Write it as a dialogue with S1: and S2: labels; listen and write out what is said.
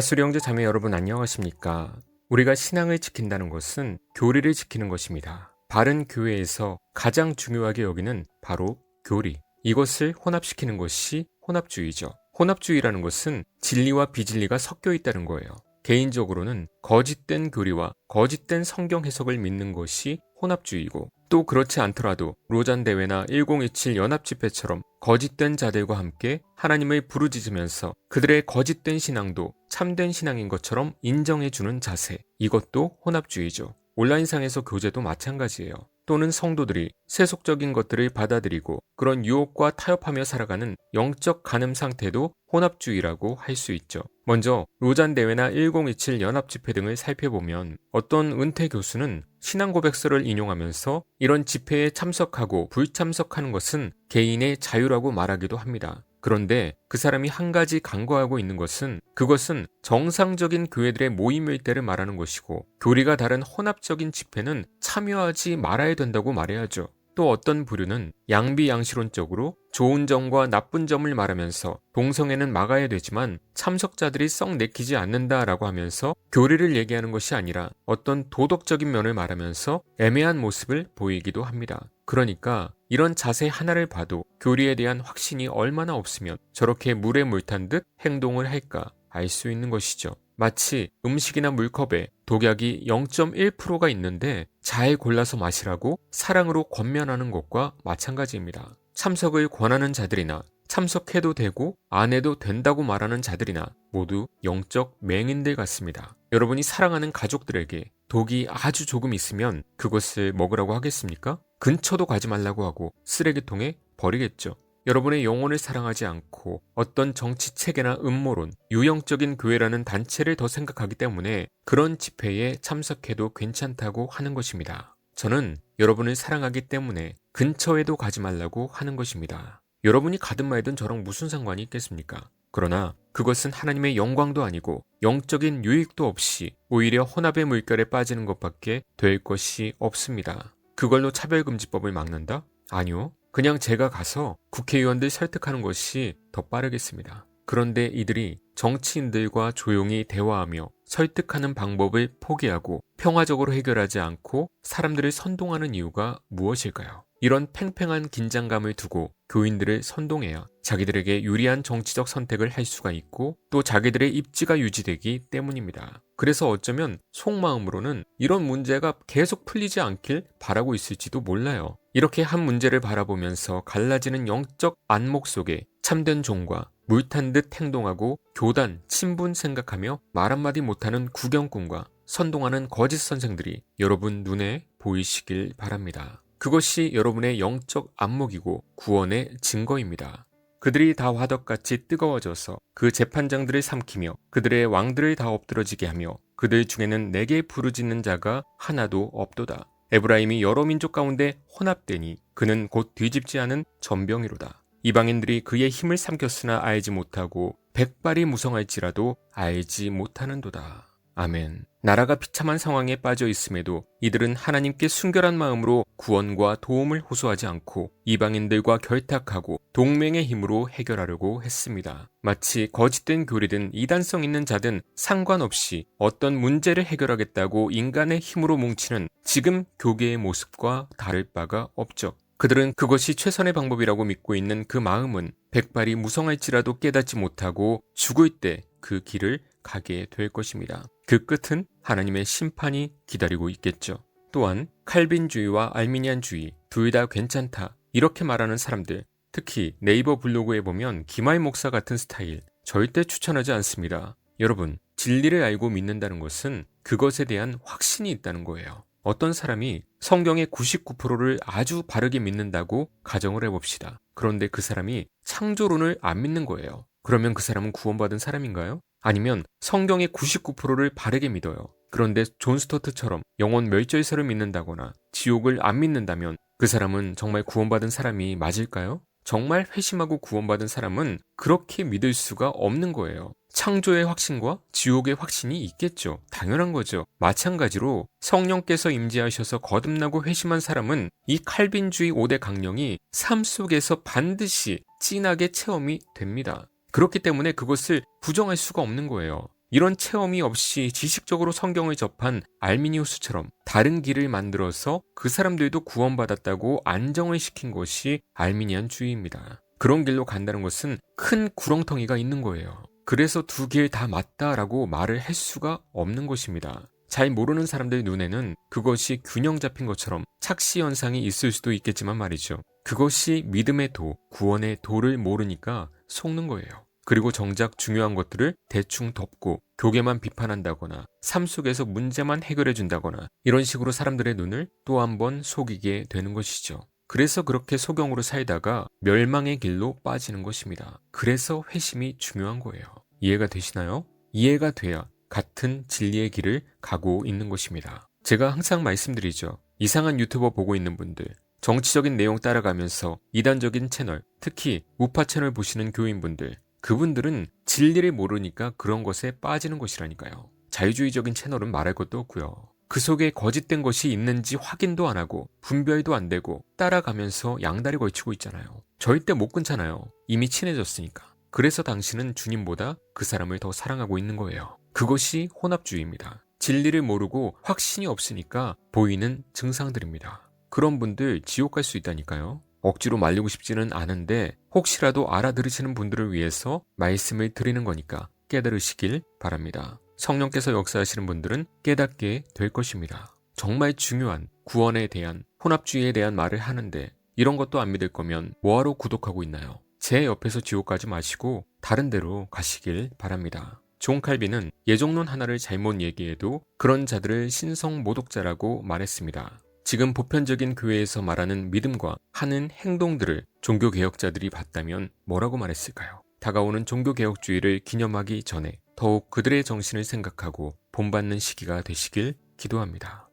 S1: 가수리 형제 자매 여러분 안녕하십니까? 우리가 신앙을 지킨다는 것은 교리를 지키는 것입니다. 바른 교회에서 가장 중요하게 여기는 바로 교리. 이것을 혼합시키는 것이 혼합주의죠. 혼합주의라는 것은 진리와 비진리가 섞여 있다는 거예요. 개인적으로는 거짓된 교리와 거짓된 성경 해석을 믿는 것이 혼합주의고 또 그렇지 않더라도 로잔 대회나 1027 연합 집회처럼 거짓된 자들과 함께 하나님을 부르짖으면서 그들의 거짓된 신앙도 참된 신앙인 것처럼 인정해 주는 자세. 이것도 혼합주의죠. 온라인상에서 교제도 마찬가지예요. 또는 성도들이 세속적인 것들을 받아들이고 그런 유혹과 타협하며 살아가는 영적 가늠 상태도 혼합주의라고 할 수 있죠. 먼저 로잔 대회나 1027 연합 집회 등을 살펴보면 어떤 은퇴 교수는 신앙 고백서를 인용하면서 이런 집회에 참석하고 불참석하는 것은 개인의 자유라고 말하기도 합니다. 그런데 그 사람이 한 가지 간과하고 있는 것은 그것은 정상적인 교회들의 모임일 때를 말하는 것이고 교리가 다른 혼합적인 집회는 참여하지 말아야 된다고 말해야죠. 또 어떤 부류는 양비양시론적으로 좋은 점과 나쁜 점을 말하면서 동성애는 막아야 되지만 참석자들이 썩 내키지 않는다라고 하면서 교리를 얘기하는 것이 아니라 어떤 도덕적인 면을 말하면서 애매한 모습을 보이기도 합니다. 그러니까 이런 자세 하나를 봐도 교리에 대한 확신이 얼마나 없으면 저렇게 물에 물탄 듯 행동을 할까 알 수 있는 것이죠. 마치 음식이나 물컵에 독약이 0.1%가 있는데 잘 골라서 마시라고 사랑으로 권면하는 것과 마찬가지입니다. 참석을 권하는 자들이나 참석해도 되고 안 해도 된다고 말하는 자들이나 모두 영적 맹인들 같습니다. 여러분이 사랑하는 가족들에게 독이 아주 조금 있으면 그것을 먹으라고 하겠습니까? 근처도 가지 말라고 하고 쓰레기통에 버리겠죠. 여러분의 영혼을 사랑하지 않고 어떤 정치 체계나 음모론, 유형적인 교회라는 단체를 더 생각하기 때문에 그런 집회에 참석해도 괜찮다고 하는 것입니다. 저는 여러분을 사랑하기 때문에 근처에도 가지 말라고 하는 것입니다. 여러분이 가든 말든 저랑 무슨 상관이 있겠습니까? 그러나 그것은 하나님의 영광도 아니고 영적인 유익도 없이 오히려 혼합의 물결에 빠지는 것밖에 될 것이 없습니다. 그걸로 차별금지법을 막는다? 아니요. 그냥 제가 가서 국회의원들 설득하는 것이 더 빠르겠습니다. 그런데 이들이 정치인들과 조용히 대화하며 설득하는 방법을 포기하고 평화적으로 해결하지 않고 사람들을 선동하는 이유가 무엇일까요? 이런 팽팽한 긴장감을 두고 교인들을 선동해야 자기들에게 유리한 정치적 선택을 할 수가 있고 또 자기들의 입지가 유지되기 때문입니다. 그래서 어쩌면 속마음으로는 이런 문제가 계속 풀리지 않길 바라고 있을지도 몰라요. 이렇게 한 문제를 바라보면서 갈라지는 영적 안목 속에 참된 종과 물탄 듯 행동하고 교단, 친분 생각하며 말 한마디 못하는 구경꾼과 선동하는 거짓 선생들이 여러분 눈에 보이시길 바랍니다. 그것이 여러분의 영적 안목이고 구원의 증거입니다. 그들이 다 화덕같이 뜨거워져서 그 재판장들을 삼키며 그들의 왕들을 다 엎드러지게 하며 그들 중에는 내게 부르짖는 자가 하나도 없도다. 에브라임이 여러 민족 가운데 혼합되니 그는 곧 뒤집지 않은 전병이로다. 이방인들이 그의 힘을 삼켰으나 알지 못하고 백발이 무성할지라도 알지 못하는도다. 아멘. 나라가 비참한 상황에 빠져 있음에도 이들은 하나님께 순결한 마음으로 구원과 도움을 호소하지 않고 이방인들과 결탁하고 동맹의 힘으로 해결하려고 했습니다. 마치 거짓된 교리든 이단성 있는 자든 상관없이 어떤 문제를 해결하겠다고 인간의 힘으로 뭉치는 지금 교계의 모습과 다를 바가 없죠. 그들은 그것이 최선의 방법이라고 믿고 있는 그 마음은 백발이 무성할지라도 깨닫지 못하고 죽을 때 그 길을 가게 될 것입니다. 그 끝은 하나님의 심판이 기다리고 있겠죠. 또한 칼빈주의와 알미니안주의 둘 다 괜찮다 이렇게 말하는 사람들 특히 네이버 블로그에 보면 김하이 목사 같은 스타일 절대 추천하지 않습니다. 여러분 진리를 알고 믿는다는 것은 그것에 대한 확신이 있다는 거예요. 어떤 사람이 성경의 99%를 아주 바르게 믿는다고 가정을 해봅시다. 그런데 그 사람이 창조론을 안 믿는 거예요. 그러면 그 사람은 구원받은 사람인가요? 아니면 성경의 99%를 바르게 믿어요. 그런데 존 스토트처럼 영원 멸절설을 믿는다거나 지옥을 안 믿는다면 그 사람은 정말 구원받은 사람이 맞을까요? 정말 회심하고 구원받은 사람은 그렇게 믿을 수가 없는 거예요. 창조의 확신과 지옥의 확신이 있겠죠. 당연한 거죠. 마찬가지로 성령께서 임재하셔서 거듭나고 회심한 사람은 이 칼빈주의 5대 강령이 삶 속에서 반드시 진하게 체험이 됩니다. 그렇기 때문에 그것을 부정할 수가 없는 거예요. 이런 체험이 없이 지식적으로 성경을 접한 알미니우스처럼 다른 길을 만들어서 그 사람들도 구원받았다고 안정을 시킨 것이 알미니안주의입니다. 그런 길로 간다는 것은 큰 구렁텅이가 있는 거예요. 그래서 두 길 다 맞다라고 말을 할 수가 없는 것입니다. 잘 모르는 사람들 눈에는 그것이 균형 잡힌 것처럼 착시 현상이 있을 수도 있겠지만 말이죠. 그것이 믿음의 도, 구원의 도를 모르니까 속는 거예요. 그리고 정작 중요한 것들을 대충 덮고 교계만 비판한다거나 삶 속에서 문제만 해결해 준다거나 이런 식으로 사람들의 눈을 또 한 번 속이게 되는 것이죠. 그래서 그렇게 소경으로 살다가 멸망의 길로 빠지는 것입니다. 그래서 회심이 중요한 거예요. 이해가 되시나요? 이해가 돼야 같은 진리의 길을 가고 있는 것입니다. 제가 항상 말씀드리죠. 이상한 유튜버 보고 있는 분들, 정치적인 내용 따라가면서 이단적인 채널, 특히 우파 채널 보시는 교인분들, 그분들은 진리를 모르니까 그런 것에 빠지는 것이라니까요. 자유주의적인 채널은 말할 것도 없고요. 그 속에 거짓된 것이 있는지 확인도 안 하고 분별도 안 되고 따라가면서 양다리 걸치고 있잖아요. 절대 못 끊잖아요. 이미 친해졌으니까. 그래서 당신은 주님보다 그 사람을 더 사랑하고 있는 거예요. 그것이 혼합주의입니다. 진리를 모르고 확신이 없으니까 보이는 증상들입니다. 그런 분들 지옥 갈 수 있다니까요. 억지로 말리고 싶지는 않은데 혹시라도 알아들으시는 분들을 위해서 말씀을 드리는 거니까 깨달으시길 바랍니다. 성령께서 역사하시는 분들은 깨닫게 될 것입니다. 정말 중요한 구원에 대한 혼합주의에 대한 말을 하는데 이런 것도 안 믿을 거면 뭐하러 구독하고 있나요? 제 옆에서 지옥 가지 마시고 다른 데로 가시길 바랍니다. 존 칼빈은 예정론 하나를 잘못 얘기해도 그런 자들을 신성 모독자라고 말했습니다. 지금 보편적인 교회에서 말하는 믿음과 하는 행동들을 종교개혁자들이 봤다면 뭐라고 말했을까요? 다가오는 종교개혁주의를 기념하기 전에 더욱 그들의 정신을 생각하고 본받는 시기가 되시길 기도합니다.